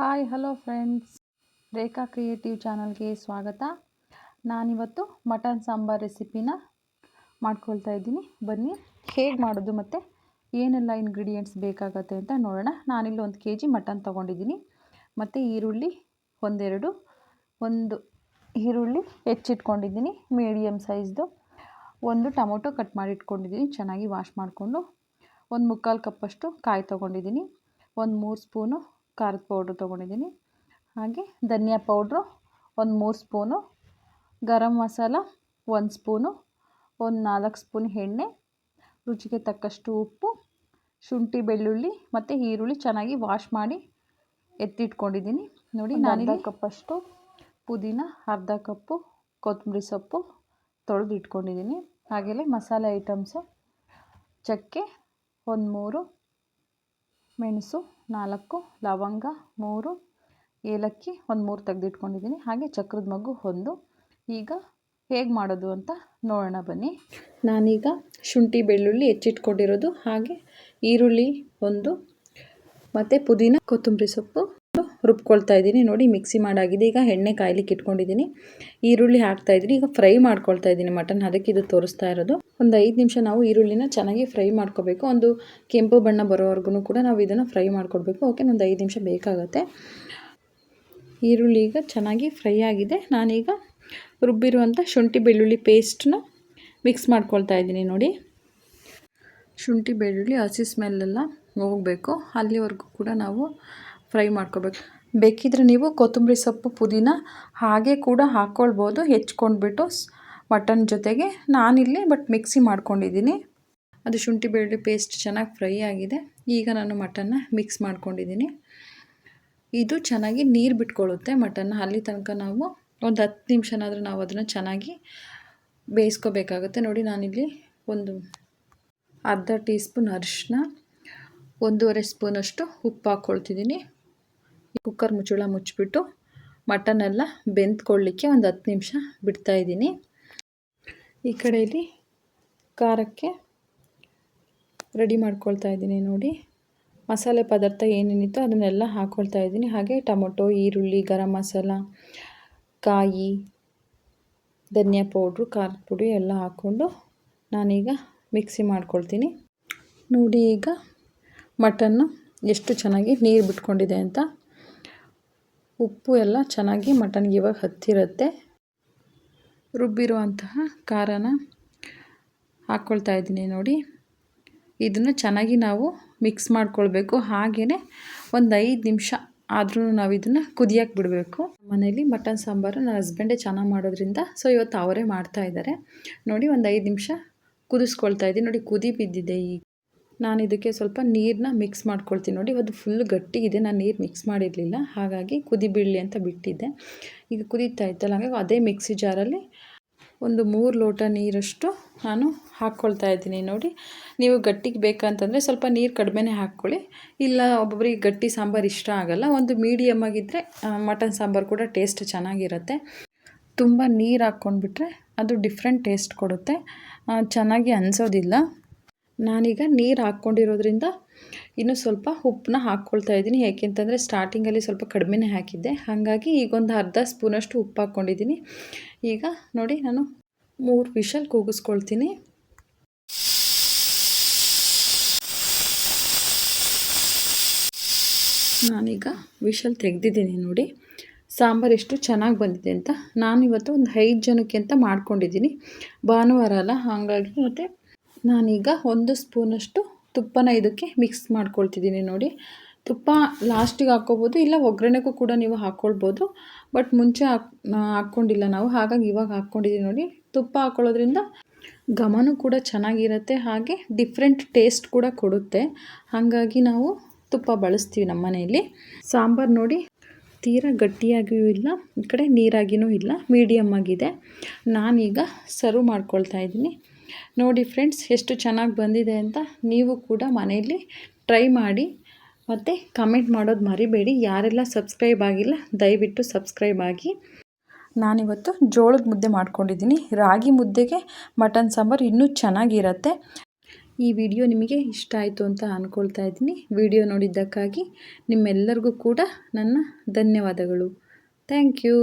Hi hello friends Rekha creative ಚಾನಲ್ಗೆ ಸ್ವಾಗತ. ನಾನಿವತ್ತು ಮಟನ್ ಸಾಂಬಾರ್ ರೆಸಿಪಿನ ಮಾಡ್ಕೊಳ್ತಾ ಇದ್ದೀನಿ. ಬನ್ನಿ, ಹೇಗೆ ಮಾಡೋದು ಮತ್ತು ಏನೆಲ್ಲ ಇಂಗ್ರೀಡಿಯೆಂಟ್ಸ್ ಬೇಕಾಗತ್ತೆ ಅಂತ ನೋಡೋಣ. ನಾನಿಲ್ಲಿ ಒಂದು ಕೆ ಜಿ ಮಟನ್ ತೊಗೊಂಡಿದ್ದೀನಿ. ಮತ್ತು ಈರುಳ್ಳಿ ಒಂದೆರಡು, ಒಂದು ಈರುಳ್ಳಿ ಹೆಚ್ಚಿಟ್ಕೊಂಡಿದ್ದೀನಿ ಮೀಡಿಯಮ್ ಸೈಜ್ದು ಒಂದು ಟೊಮೊಟೊ ಕಟ್ ಮಾಡಿ ಇಟ್ಕೊಂಡಿದ್ದೀನಿ ಚೆನ್ನಾಗಿ ವಾಶ್ ಮಾಡಿಕೊಂಡು. ಒಂದು ಮುಕ್ಕಾಲು ಕಪ್ಪಷ್ಟು ಕಾಯಿ ತೊಗೊಂಡಿದ್ದೀನಿ. ಒಂದು ಮೂರು ಸ್ಪೂನು ಖಾರದ ಪೌಡ್ರ್ ತೊಗೊಂಡಿದ್ದೀನಿ. ಹಾಗೆ ಧನಿಯಾ ಪೌಡ್ರು ಒಂದು ಮೂರು ಸ್ಪೂನು ಗರಂ ಮಸಾಲ ಒಂದು ಸ್ಪೂನು ಒಂದು ನಾಲ್ಕು ಸ್ಪೂನ್ ಎಣ್ಣೆ ರುಚಿಗೆ ತಕ್ಕಷ್ಟು ಉಪ್ಪು ಶುಂಠಿ ಬೆಳ್ಳುಳ್ಳಿ ಮತ್ತು ಈರುಳ್ಳಿ ಚೆನ್ನಾಗಿ ವಾಶ್ ಮಾಡಿ ಎತ್ತಿಟ್ಕೊಂಡಿದ್ದೀನಿ. ನೋಡಿ ನಾನು ಕಪ್ಪಷ್ಟು ಪುದೀನ ಅರ್ಧ ಕಪ್ಪು ಕೊತ್ತಂಬರಿ ಸೊಪ್ಪು ತೊಳೆದು ಇಟ್ಕೊಂಡಿದ್ದೀನಿ ಹಾಗೆಯೇ ಮಸಾಲೆ ಐಟಮ್ಸು ಚಕ್ಕೆ ಒಂದು ಮೂರು ಮೆಣಸು ನಾಲ್ಕು, ಲವಂಗ ಮೂರು, ಏಲಕ್ಕಿ ಒಂದು ಮೂರು ತೆಗೆದಿಟ್ಕೊಂಡಿದ್ದೀನಿ ಹಾಗೆ ಚಕ್ರದ ಮಗು ಒಂದು. ಈಗ ಹೇಗೆ ಮಾಡೋದು ಅಂತ ನೋಡೋಣ ಬನ್ನಿ. ನಾನೀಗ ಶುಂಠಿ, ಬೆಳ್ಳುಳ್ಳಿ ಹೆಚ್ಚಿಟ್ಕೊಂಡಿರೋದು. ಹಾಗೆ ಈರುಳ್ಳಿ ಒಂದು, ಮತ್ತು ಪುದೀನ, ಕೊತ್ತಂಬರಿ ಸೊಪ್ಪು ರುಬ್ಕೊಳ್ತಾ ಇದ್ದೀನಿ. ನೋಡಿ ಮಿಕ್ಸಿ ಮಾಡಾಗಿದೆ. ಈಗ ಎಣ್ಣೆ ಕಾಯ್ಲಿಕ್ಕೆ ಇಟ್ಕೊಂಡಿದ್ದೀನಿ. ಈರುಳ್ಳಿ ಹಾಕ್ತಾ ಇದ್ದೀನಿ. ಈಗ ಫ್ರೈ ಮಾಡ್ಕೊಳ್ತಾ ಇದ್ದೀನಿ ಮಟನ್ ಅದಕ್ಕೆ ಇದು ತೋರಿಸ್ತಾ ಇರೋದು. ಒಂದು ಐದು ನಿಮಿಷ ನಾವು ಈರುಳ್ಳಿನ ಚೆನ್ನಾಗಿ ಫ್ರೈ ಮಾಡ್ಕೋಬೇಕು. ಒಂದು ಕೆಂಪು ಬಣ್ಣ ಬರೋವರೆಗೂ ಕೂಡ ನಾವು ಇದನ್ನು ಫ್ರೈ ಮಾಡ್ಕೊಡ್ಬೇಕು. ಓಕೆ ಒಂದು ಐದು ನಿಮಿಷ ಬೇಕಾಗುತ್ತೆ. ಈರುಳ್ಳಿ ಈಗ ಚೆನ್ನಾಗಿ ಫ್ರೈ ಆಗಿದೆ. ನಾನೀಗ ರುಬ್ಬಿರುವಂಥ ಶುಂಠಿ ಬೆಳ್ಳುಳ್ಳಿ ಪೇಸ್ಟನ್ನ ಮಿಕ್ಸ್ ಮಾಡ್ಕೊಳ್ತಾ ಇದ್ದೀನಿ ನೋಡಿ. ಶುಂಠಿ ಬೆಳ್ಳುಳ್ಳಿ ಹಸಿ ಸ್ಮೆಲ್ಲೆಲ್ಲ ಹೋಗಬೇಕು. ಅಲ್ಲಿವರೆಗೂ ಕೂಡ ನಾವು ಫ್ರೈ ಮಾಡ್ಕೋಬೇಕು. ಬೇಕಿದ್ರೆ ನೀವು ಕೊತ್ತಂಬರಿ ಸೊಪ್ಪು, ಪುದೀನ ಹಾಗೆ ಕೂಡ ಹಾಕ್ಕೊಳ್ಬೋದು ಹೆಚ್ಕೊಂಡ್ಬಿಟ್ಟು ಮಟನ್ ಜೊತೆಗೆ ನಾನಿಲ್ಲಿ ಬಟ್ ಮಿಕ್ಸಿ ಮಾಡ್ಕೊಂಡಿದ್ದೀನಿ. ಅದು ಶುಂಠಿ ಬೆಳ್ಳುಳ್ಳಿ ಪೇಸ್ಟ್ ಚೆನ್ನಾಗಿ ಫ್ರೈ ಆಗಿದೆ. ಈಗ ನಾನು ಮಟನ್ನ ಮಿಕ್ಸ್ ಮಾಡ್ಕೊಂಡಿದ್ದೀನಿ. ಇದು ಚೆನ್ನಾಗಿ ನೀರು ಬಿಟ್ಕೊಳ್ಳುತ್ತೆ ಮಟನ್ನ. ಅಲ್ಲಿ ತನಕ ನಾವು ಒಂದು ಹತ್ತು ನಿಮಿಷನಾದರೂ ನಾವು ಅದನ್ನು ಚೆನ್ನಾಗಿ ಬೇಯಿಸ್ಕೋಬೇಕಾಗುತ್ತೆ. ನೋಡಿ, ನಾನಿಲ್ಲಿ ಒಂದು ಅರ್ಧ ಟೀ ಸ್ಪೂನ್ ಅರಿಶಿನ ಒಂದೂವರೆ ಸ್ಪೂನಷ್ಟು ಉಪ್ಪು ಹಾಕ್ಕೊಳ್ತಿದ್ದೀನಿ ಕುಕ್ಕರ್ ಮುಚ್ಚಳ ಮುಚ್ಚಿಬಿಟ್ಟು ಮಟನೆಲ್ಲ ಬೆಂದ್ಕೊಳ್ಳಿಕ್ಕೆ ಒಂದು ಹತ್ತು ನಿಮಿಷ ಬಿಡ್ತಾಯಿದ್ದೀನಿ ಈ ಕಡೆಯಲ್ಲಿ ಖಾರಕ್ಕೆ ರೆಡಿ ಮಾಡ್ಕೊಳ್ತಾ ಇದ್ದೀನಿ ನೋಡಿ. ಮಸಾಲೆ ಪದಾರ್ಥ ಏನೇನಿತ್ತು ಅದನ್ನೆಲ್ಲ ಹಾಕ್ಕೊಳ್ತಾ ಇದ್ದೀನಿ. ಹಾಗೆ ಟೊಮೊಟೊ, ಈರುಳ್ಳಿ, ಗರಂ ಮಸಾಲ, ಕಾಯಿ, ಧನಿಯಾ ಪೌಡ್ರು, ಖಾರದ ಪುಡಿ ಎಲ್ಲ ಹಾಕ್ಕೊಂಡು ನಾನೀಗ ಮಿಕ್ಸಿ ಮಾಡ್ಕೊಳ್ತೀನಿ. ನೋಡಿ ಈಗ ಮಟನ್ನು ಎಷ್ಟು ಚೆನ್ನಾಗಿ ನೀರು ಬಿಟ್ಕೊಂಡಿದೆ ಅಂತ. ಉಪ್ಪು ಎಲ್ಲ ಚೆನ್ನಾಗಿ ಮಟನ್ಗೆ ಇವಾಗ ಹತ್ತಿರುತ್ತೆ. ರುಬ್ಬಿರುವಂತಹ ಖಾರನ ಹಾಕ್ಕೊಳ್ತಾ ಇದ್ದೀನಿ ನೋಡಿ. ಇದನ್ನು ಚೆನ್ನಾಗಿ ನಾವು ಮಿಕ್ಸ್ ಮಾಡ್ಕೊಳ್ಬೇಕು. ಹಾಗೆಯೇ ಒಂದು ಐದು ನಿಮಿಷ ಆದ್ರೂ ನಾವು ಇದನ್ನು ಕುದಿಯಕ್ಕೆ ಬಿಡಬೇಕು. ಮನೇಲಿ ಮಟನ್ ಸಾಂಬಾರು ನನ್ನ ಹಸ್ಬೆಂಡೇ ಚೆನ್ನಾಗಿ ಮಾಡೋದ್ರಿಂದ ಸೊ ಇವತ್ತು ಅವರೇ ಮಾಡ್ತಾ ಇದ್ದಾರೆ. ನೋಡಿ ಒಂದು ಐದು ನಿಮಿಷ ಕುದಿಸ್ಕೊಳ್ತಾ ಇದ್ದೀನಿ. ನೋಡಿ ಕುದಿ ಬಿದ್ದಿದೆ ಈಗ. ನಾನು ಇದಕ್ಕೆ ಸ್ವಲ್ಪ ನೀರನ್ನ ಮಿಕ್ಸ್ ಮಾಡ್ಕೊಳ್ತೀನಿ. ನೋಡಿ, ಅದು ಫುಲ್ ಗಟ್ಟಿ ಇದೆ. ನಾನು ನೀರು ಮಿಕ್ಸ್ ಮಾಡಿರಲಿಲ್ಲ. ಹಾಗಾಗಿ ಕುದಿ ಬೀಳಲಿ ಅಂತ ಬಿಟ್ಟಿದ್ದೆ. ಈಗ ಕುದೀತಾ ಇತ್ತಲ್ಲ, ಹಾಗಾಗಿ ಅದೇ ಮಿಕ್ಸಿ ಜಾರಲ್ಲಿ ಒಂದು ಮೂರು ಲೋಟ ನೀರಷ್ಟು ನಾನು ಹಾಕ್ಕೊಳ್ತಾ ಇದ್ದೀನಿ. ನೋಡಿ, ನೀವು ಗಟ್ಟಿಗೆ ಬೇಕಂತಂದರೆ ಸ್ವಲ್ಪ ನೀರು ಕಡಿಮೆನೇ ಹಾಕ್ಕೊಳ್ಳಿ. ಇಲ್ಲ ಒಬ್ಬೊಬ್ಬರಿಗೆ ಗಟ್ಟಿ ಸಾಂಬಾರು ಇಷ್ಟ ಆಗಲ್ಲ. ಒಂದು ಮೀಡಿಯಮ್ ಆಗಿದ್ದರೆ ಮಟನ್ ಸಾಂಬಾರು ಕೂಡ ಟೇಸ್ಟ್ ಚೆನ್ನಾಗಿರುತ್ತೆ. ತುಂಬ ನೀರು ಹಾಕ್ಕೊಂಡ್ಬಿಟ್ರೆ ಅದು ಡಿಫ್ರೆಂಟ್ ಟೇಸ್ಟ್ ಕೊಡುತ್ತೆ. ಚೆನ್ನಾಗಿ ಅನಿಸೋದಿಲ್ಲ. ನಾನೀಗ ನೀರು ಹಾಕ್ಕೊಂಡಿರೋದ್ರಿಂದ ಇನ್ನೂ ಸ್ವಲ್ಪ ಉಪ್ಪನ್ನ ಹಾಕ್ಕೊಳ್ತಾ ಇದ್ದೀನಿ. ಏಕೆಂತಂದರೆ ಸ್ಟಾರ್ಟಿಂಗಲ್ಲಿ ಸ್ವಲ್ಪ ಕಡಿಮೆನೇ ಹಾಕಿದ್ದೆ. ಹಾಗಾಗಿ ಈಗೊಂದು ಅರ್ಧ ಸ್ಪೂನಷ್ಟು ಉಪ್ಪು ಹಾಕ್ಕೊಂಡಿದ್ದೀನಿ. ಈಗ ನೋಡಿ ನಾನು ಮೂರು ವಿಷಲ್ ಕೂಗಿಸ್ಕೊಳ್ತೀನಿ. ನಾನೀಗ ವಿಷಲ್ ತೆಗೆದಿದ್ದೀನಿ ನೋಡಿ. ಸಾಂಬಾರು ಎಷ್ಟು ಚೆನ್ನಾಗಿ ಬಂದಿದೆ ಅಂತ. ನಾನು ಇವತ್ತು ಒಂದು ಐದು ಜನಕ್ಕೆ ಅಂತ ಮಾಡ್ಕೊಂಡಿದ್ದೀನಿ. ಭಾನುವಾರ ಅಲ್ಲ, ಹಾಗಾಗಿ ಮತ್ತು ನಾನೀಗ ಒಂದು ಸ್ಪೂನಷ್ಟು ತುಪ್ಪನ ಇದಕ್ಕೆ ಮಿಕ್ಸ್ ಮಾಡ್ಕೊಳ್ತಿದ್ದೀನಿ ನೋಡಿ. ತುಪ್ಪ ಲಾಸ್ಟಿಗೆ ಹಾಕ್ಕೋಬೋದು, ಇಲ್ಲ ಒಗ್ಗರಣೆಗೂ ಕೂಡ ನೀವು ಹಾಕ್ಕೊಳ್ಬೋದು. ಬಟ್ ಮುಂಚೆ ಹಾಕ್ ಹಾಕ್ಕೊಂಡಿಲ್ಲ ನಾವು, ಹಾಗಾಗಿ ಇವಾಗ ಹಾಕ್ಕೊಂಡಿದ್ದೀವಿ ನೋಡಿ. ತುಪ್ಪ ಹಾಕ್ಕೊಳ್ಳೋದ್ರಿಂದ ಘಮನೂ ಕೂಡ ಚೆನ್ನಾಗಿರುತ್ತೆ, ಹಾಗೆ ಡಿಫ್ರೆಂಟ್ ಟೇಸ್ಟ್ ಕೂಡ ಕೊಡುತ್ತೆ. ಹಾಗಾಗಿ ನಾವು ತುಪ್ಪ ಬಳಸ್ತೀವಿ ನಮ್ಮ ಮನೆಯಲ್ಲಿ. ಸಾಂಬಾರು ನೋಡಿ, ತೀರಾ ಗಟ್ಟಿಯಾಗಿಯೂ ಇಲ್ಲ, ಈ ಕಡೆ ನೀರಾಗಿಯೂ ಇಲ್ಲ ಮೀಡಿಯಮ್ ಆಗಿದೆ. ನಾನೀಗ ಸರ್ವ್ ಮಾಡ್ಕೊಳ್ತಾ ಇದ್ದೀನಿ. ನೋಡಿ ಫ್ರೆಂಡ್ಸ್, ಎಷ್ಟು ಚೆನ್ನಾಗಿ ಬಂದಿದೆ ಅಂತ ನೀವು ಕೂಡ ಮನೆಯಲ್ಲಿ ಟ್ರೈ ಮಾಡಿ. ಮತ್ತು ಕಮೆಂಟ್ ಮಾಡೋದು ಮರಿಬೇಡಿ, ಯಾರೆಲ್ಲ ಸಬ್ಸ್ಕ್ರೈಬ್ ಆಗಿಲ್ಲ, ದಯವಿಟ್ಟು ಸಬ್ಸ್ಕ್ರೈಬ್ ಆಗಿ. ನಾನಿವತ್ತು ಜೋಳದ ಮುದ್ದೆ ಮಾಡ್ಕೊಂಡಿದ್ದೀನಿ. ರಾಗಿ ಮುದ್ದೆಗೆ ಮಟನ್ ಸಾಂಬಾರು ಇನ್ನೂ ಚೆನ್ನಾಗಿರತ್ತೆ. ಈ ವಿಡಿಯೋ ನಿಮಗೆ ಇಷ್ಟ ಆಯಿತು ಅಂತ ಅಂದ್ಕೊಳ್ತಾ ಇದ್ದೀನಿ. ವಿಡಿಯೋ ನೋಡಿದ್ದಕ್ಕಾಗಿ ನಿಮ್ಮೆಲ್ಲರಿಗೂ ಕೂಡ ನನ್ನ ಧನ್ಯವಾದಗಳು. Thank you.